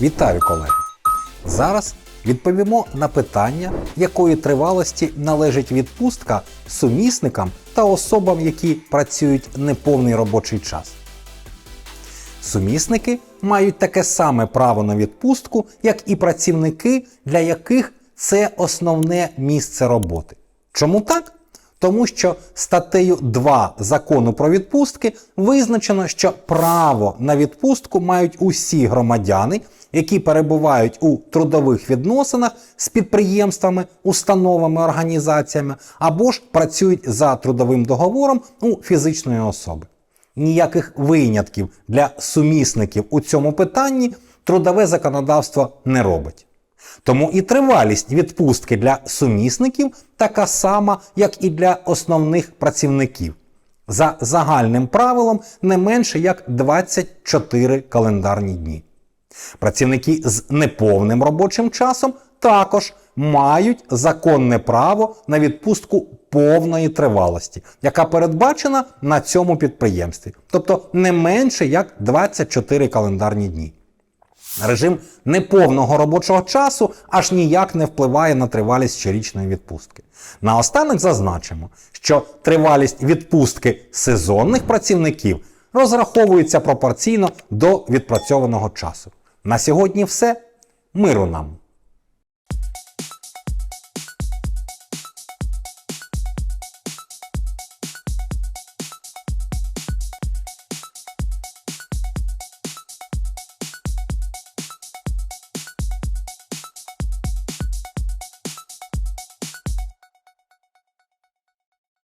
Вітаю, колеги! Зараз відповімо на питання, якої тривалості належить відпустка сумісникам та особам, які працюють неповний робочий час. Сумісники мають таке саме право на відпустку, як і працівники, для яких це основне місце роботи. Чому так? Тому що статтею 2 закону про відпустки визначено, що право на відпустку мають усі громадяни, які перебувають у трудових відносинах з підприємствами, установами, організаціями або ж працюють за трудовим договором у фізичної особи. Ніяких винятків для сумісників у цьому питанні трудове законодавство не робить. Тому і тривалість відпустки для сумісників така сама, як і для основних працівників. За загальним правилом не менше як 24 календарні дні. Працівники з неповним робочим часом також мають законне право на відпустку повної тривалості, яка передбачена на цьому підприємстві, тобто не менше як 24 календарні дні. Режим неповного робочого часу аж ніяк не впливає на тривалість щорічної відпустки. Наостанок зазначимо, що тривалість відпустки сезонних працівників розраховується пропорційно до відпрацьованого часу. На сьогодні все. Миру нам!